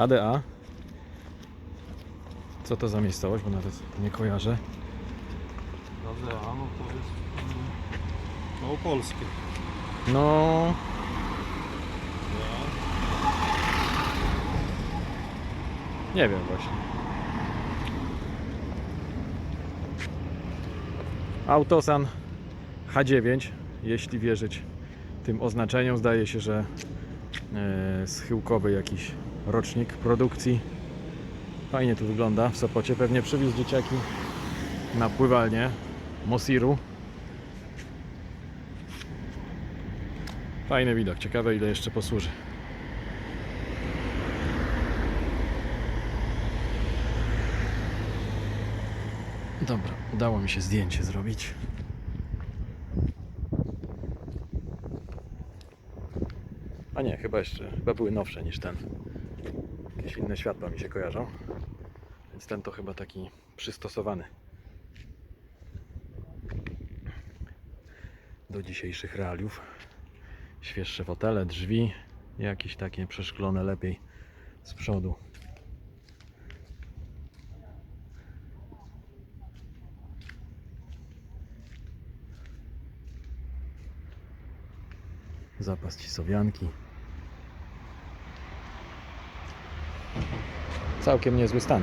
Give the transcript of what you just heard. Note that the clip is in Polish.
KDA. Co to za miejscowość, bo nawet nie kojarzę. Dobrze, a no to jest mm, małopolskie. No, nie wiem właśnie. Autosan H9, jeśli wierzyć tym oznaczeniom, zdaje się, że e, schyłkowy jakiś rocznik produkcji. Fajnie tu wygląda w Sopocie. Pewnie przywiózł dzieciaki na pływalnię Mosiru. Fajny widok, ciekawe ile jeszcze posłuży. Dobra, udało mi się zdjęcie zrobić. A nie, chyba jeszcze, chyba były nowsze niż ten. Jakieś inne światła mi się kojarzą. Więc ten to chyba taki przystosowany do dzisiejszych realiów świeższe fotele, drzwi, jakieś takie przeszklone lepiej z przodu. Zapas cisowianki. Całkiem niezły stan.